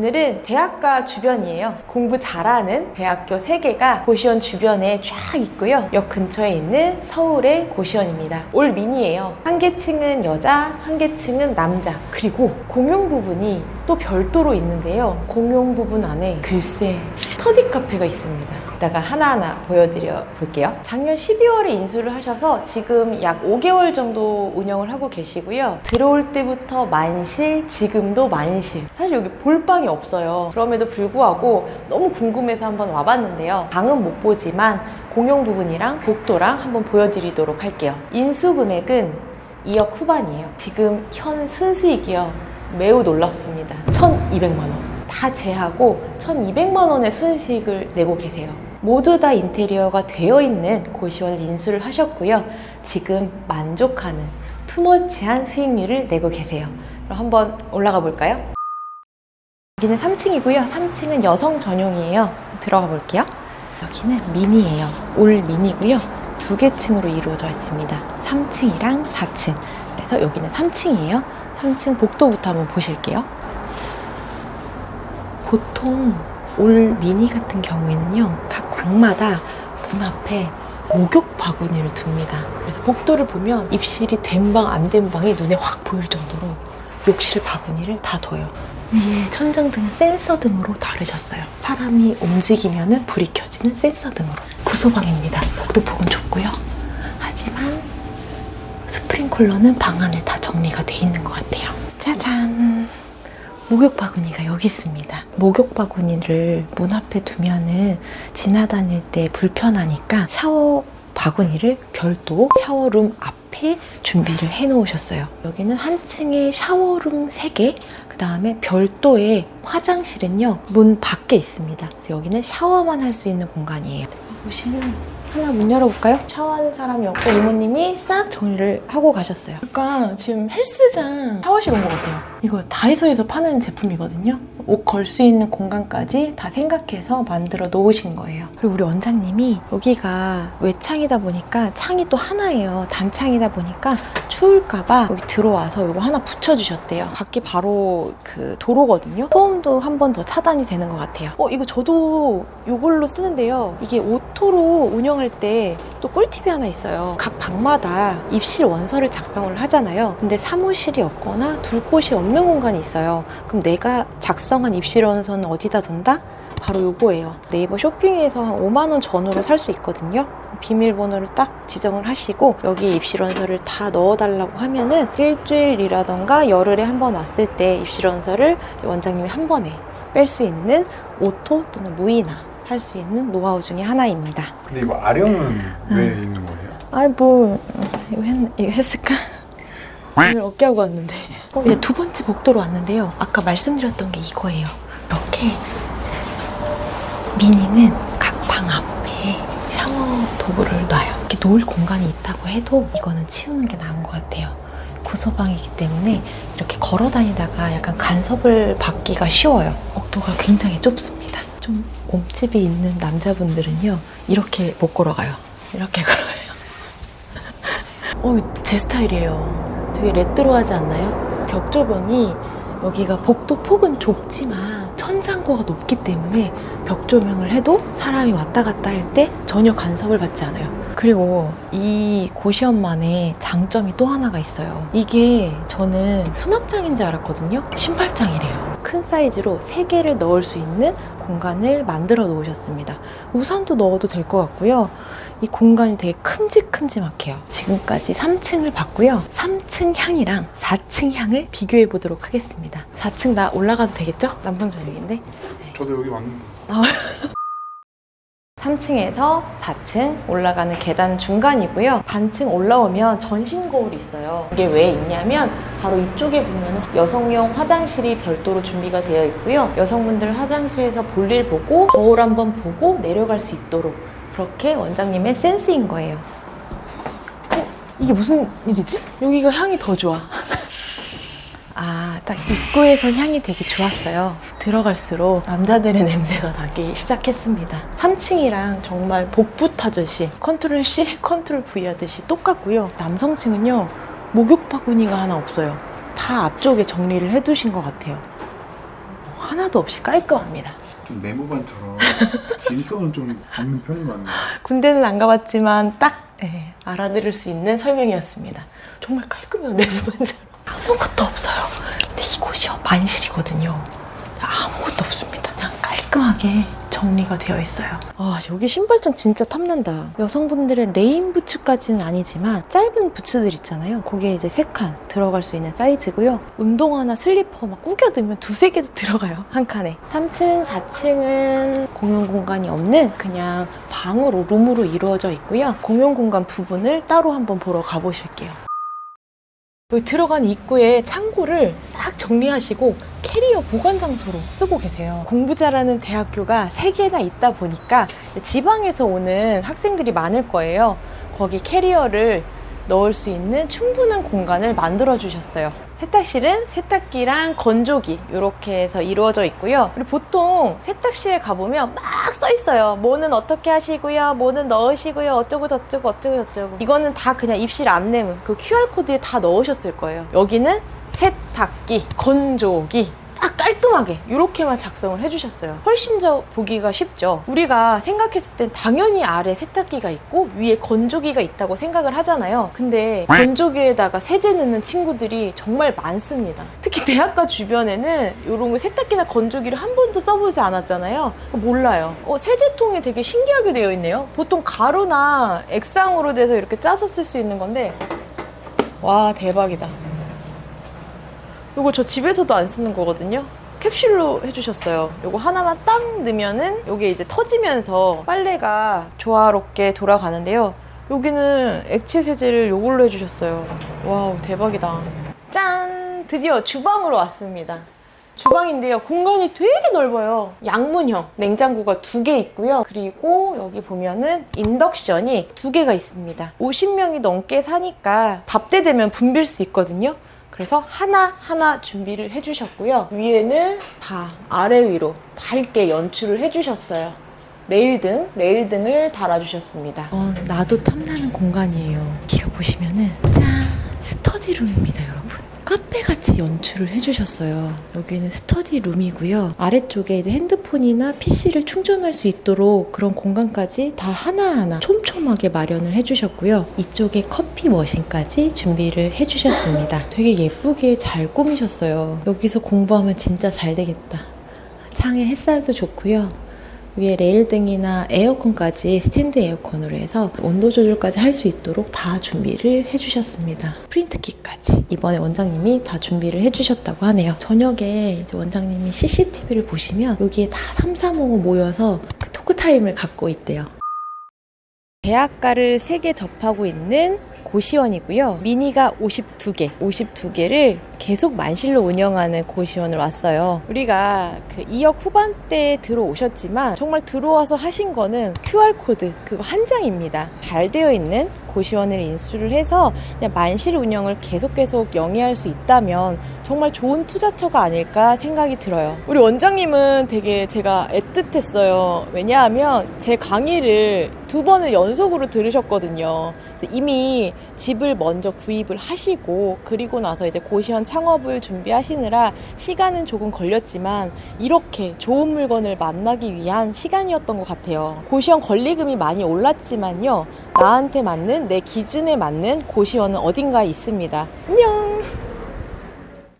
오늘은 대학가 주변이에요. 공부 잘하는 대학교 3개가 고시원 주변에 쫙 있고요. 역 근처에 있는 서울의 고시원입니다. 올 미니예요. 한 개층은 여자, 한 개층은 남자. 그리고 공용 부분이 또 별도로 있는데요. 공용 부분 안에 글쎄 스터디 카페가 있습니다. 이따가 하나하나 보여드려 볼게요. 작년 12월에 인수를 하셔서 지금 약 5개월 정도 운영을 하고 계시고요. 들어올 때부터 만실, 지금도 만실. 사실 여기 볼 방이 없어요. 그럼에도 불구하고 너무 궁금해서 한번 와봤는데요. 방은 못 보지만 공용 부분이랑 복도랑 한번 보여드리도록 할게요. 인수 금액은 2억 후반이에요. 지금 현 순수익이요. 매우 놀랍습니다. 1,200만 원. 다 제하고 1,200만 원의 순수익을 내고 계세요. 모두 다 인테리어가 되어 있는 고시원을 인수를 하셨고요. 지금 만족하는 투머치한 수익률을 내고 계세요. 그럼 한번 올라가 볼까요? 여기는 3층이고요. 3층은 여성 전용이에요. 들어가 볼게요. 여기는 미니예요. 올 미니고요. 두 개 층으로 이루어져 있습니다. 3층이랑 4층. 그래서 여기는 3층이에요. 3층 복도부터 한번 보실게요. 보통 올 미니 같은 경우에는요, 각 방마다 문 앞에 목욕 바구니를 둡니다. 그래서 복도를 보면 입실이 된 방, 안 된 방이 눈에 확 보일 정도로 욕실 바구니를 다 둬요. 위에 천장등은 센서 등으로 다르셨어요. 사람이 움직이면 불이 켜지는 센서 등으로. 구소방입니다. 복도폭은 좁고요. 하지만 스프링쿨러는 방 안에 다 정리가 돼 있는 것 같아요. 짜잔! 목욕 바구니가 여기 있습니다. 목욕 바구니를 문 앞에 두면은 지나다닐 때 불편하니까 샤워 바구니를 별도 샤워룸 앞에 준비를 해 놓으셨어요. 여기는 한 층에 샤워룸 3개, 그 다음에 별도의 화장실은요, 문 밖에 있습니다. 여기는 샤워만 할 수 있는 공간이에요. 보시면 하나 문 열어볼까요? 샤워하는 사람이 없고 이모님이 싹 정리를 하고 가셨어요. 약간 지금 헬스장 샤워실 온 것 같아요. 이거 다이소에서 파는 제품이거든요. 옷 걸 수 있는 공간까지 다 생각해서 만들어 놓으신 거예요. 그리고 우리 원장님이 여기가 외창이다 보니까 창이 또 하나예요. 단창이다 보니까 추울까봐 여기 들어와서 이거 하나 붙여주셨대요. 밖이 바로 그 도로거든요. 소음도 한 번 더 차단이 되는 것 같아요. 어, 이거 저도 이걸로 쓰는데요. 이게 오토로 운영할 때 또 꿀팁이 하나 있어요. 각 방마다 입실 원서를 작성을 하잖아요. 근데 사무실이 없거나 둘 곳이 없는 공간이 있어요. 그럼 내가 작성한 입실 원서는 어디다 둔다? 바로 요거예요. 네이버 쇼핑에서 한 5만 원 전후로 살 수 있거든요. 비밀번호를 딱 지정을 하시고 여기 입실원서를 다 넣어달라고 하면은 일주일이라던가 열흘에 한 번 왔을 때 입실원서를 원장님이 한 번에 뺄 수 있는 오토 또는 무인화 할수 있는 노하우 중에 하나입니다. 근데 이거 아령은 왜 있는 거예요? 아이 뭐 이거, 했, 이거 했을까? 오늘 어깨 하고 왔는데 어, 이제 두 번째 복도로 왔는데요. 아까 말씀드렸던 게 이거예요. 이렇게 미니는 각 방 앞에 샤워 도구를 놔요. 이렇게 놓을 공간이 있다고 해도 이거는 치우는 게 나은 것 같아요. 구소방이기 때문에 이렇게 걸어 다니다가 약간 간섭을 받기가 쉬워요. 복도가 굉장히 좁습니다. 좀 몸집이 있는 남자분들은요 이렇게 못 걸어가요. 이렇게 걸어요. 어, 제 스타일이에요. 되게 레트로하지 않나요? 벽 조명이 여기가 복도 폭은 좁지만 천장고가 높기 때문에 벽 조명을 해도 사람이 왔다 갔다 할 때 전혀 간섭을 받지 않아요. 그리고 이 고시원만의 장점이 또 하나가 있어요. 이게 저는 수납장인 줄 알았거든요. 신발장이래요. 큰 사이즈로 3개를 넣을 수 있는 공간을 만들어 놓으셨습니다. 우산도 넣어도 될 것 같고요. 이 공간이 되게 큼직큼직해요. 지금까지 3층을 봤고요. 3층 향이랑 4층 향을 비교해 보도록 하겠습니다. 4층 나 올라가도 되겠죠? 남성 전용인데. 저도 여기 왔는데 3층에서 4층 올라가는 계단 중간이고요. 반층 올라오면 전신 거울이 있어요. 이게 왜 있냐면 바로 이쪽에 보면 여성용 화장실이 별도로 준비가 되어 있고요. 여성분들 화장실에서 볼일 보고 거울 한번 보고 내려갈 수 있도록 그렇게 원장님의 센스인 거예요. 어? 이게 무슨 일이지? 여기가 향이 더 좋아. 아, 딱 입구에서 향이 되게 좋았어요. 들어갈수록 남자들의 냄새가 나기 시작했습니다. 3층이랑 정말 복부 타듯이 컨트롤 C, 컨트롤 V 하듯이 똑같고요. 남성층은요, 목욕 바구니가 하나 없어요. 다 앞쪽에 정리를 해두신 것 같아요. 하나도 없이 깔끔합니다. 좀 네모반처럼 질서는 좀 있는 편이 맞네요. 군대는 안 가봤지만 딱 예, 알아들을 수 있는 설명이었습니다. 정말 깔끔해요 내부관처럼 아무것도 없어요. 근데 이곳이요 만실이거든요. 아무것도 없습니다. 그냥 깔끔하게 정리가 되어 있어요. 아 여기 신발장 진짜 탐난다. 여성분들의 레인 부츠까지는 아니지만 짧은 부츠들 있잖아요. 거기에 이제 세 칸 들어갈 수 있는 사이즈고요. 운동화나 슬리퍼 막 구겨들면 두세 개도 들어가요 한 칸에. 3층, 4층은 공용 공간이 없는 그냥 방으로 룸으로 이루어져 있고요. 공용 공간 부분을 따로 한번 보러 가보실게요. 여기 들어간 입구에 창고를 싹 정리하시고 캐리어 보관 장소로 쓰고 계세요. 공부 잘하는 대학교가 세 개나 있다 보니까 지방에서 오는 학생들이 많을 거예요. 거기 캐리어를 넣을 수 있는 충분한 공간을 만들어 주셨어요. 세탁실은 세탁기랑 건조기 이렇게 해서 이루어져 있고요. 그리고 보통 세탁실에 가보면 막 써 있어요. 뭐는 어떻게 하시고요, 뭐는 넣으시고요, 어쩌고 저쩌고 어쩌고 저쩌고. 이거는 다 그냥 입실 안내문 그 QR 코드에 다 넣으셨을 거예요. 여기는 세탁기, 건조기, 딱 깔끔하게 이렇게만 작성을 해주셨어요. 훨씬 더 보기가 쉽죠. 우리가 생각했을 땐 당연히 아래 세탁기가 있고 위에 건조기가 있다고 생각을 하잖아요. 근데 건조기에다가 세제 넣는 친구들이 정말 많습니다. 특히 대학가 주변에는 이런 거 세탁기나 건조기를 한 번도 써보지 않았잖아요. 몰라요. 어, 세제통이 되게 신기하게 되어 있네요. 보통 가루나 액상으로 돼서 이렇게 짜서 쓸 수 있는 건데 와 대박이다. 이거 저 집에서도 안 쓰는 거거든요. 캡슐로 해주셨어요. 이거 하나만 딱 넣으면은 이게 이제 터지면서 빨래가 조화롭게 돌아가는데요. 여기는 액체 세제를 이걸로 해주셨어요. 와우 대박이다. 짠! 드디어 주방으로 왔습니다. 주방인데요. 공간이 되게 넓어요. 양문형 냉장고가 두 개 있고요. 그리고 여기 보면은 인덕션이 두 개가 있습니다. 50명이 넘게 사니까 밥 때 되면 붐빌 수 있거든요. 그래서 하나하나 준비를 해주셨고요. 위에는 다 아래 위로 밝게 연출을 해주셨어요. 레일 등, 레일 등을 달아주셨습니다. 어, 나도 탐나는 공간이에요. 여기가 보시면은 짠! 스터디룸입니다, 여러분. 카페 같이 연출을 해주셨어요. 여기는 스터디 룸이고요. 아래쪽에 이제 핸드폰이나 PC를 충전할 수 있도록 그런 공간까지 다 하나하나 촘촘하게 마련을 해주셨고요. 이쪽에 커피 머신까지 준비를 해주셨습니다. 되게 예쁘게 잘 꾸미셨어요. 여기서 공부하면 진짜 잘 되겠다. 창에 햇살도 좋고요. 위에 레일등이나 에어컨까지 스탠드 에어컨으로 해서 온도 조절까지 할 수 있도록 다 준비를 해주셨습니다. 프린트기까지 이번에 원장님이 다 준비를 해주셨다고 하네요. 저녁에 이제 원장님이 CCTV를 보시면 여기에 다 335 모여서 그 토크 타임을 갖고 있대요. 대학가를 3개 접하고 있는 고시원이고요. 미니가 52개, 52개를 계속 만실로 운영하는 고시원을 왔어요. 우리가 그 2억 후반대에 들어오셨지만 정말 들어와서 하신 거는 QR코드 그거 한 장입니다. 잘 되어 있는 고시원을 인수를 해서 그냥 만실 운영을 계속 계속 영위할 수 있다면 정말 좋은 투자처가 아닐까 생각이 들어요. 우리 원장님은 되게 제가 애틋했어요. 왜냐하면 제 강의를 두 번을 연속으로 들으셨거든요. 이미 집을 먼저 구입을 하시고 그리고 나서 이제 고시원 창업을 준비하시느라 시간은 조금 걸렸지만 이렇게 좋은 물건을 만나기 위한 시간이었던 것 같아요. 고시원 권리금이 많이 올랐지만요. 나한테 맞는 내 기준에 맞는 고시원은 어딘가에 있습니다. 안녕!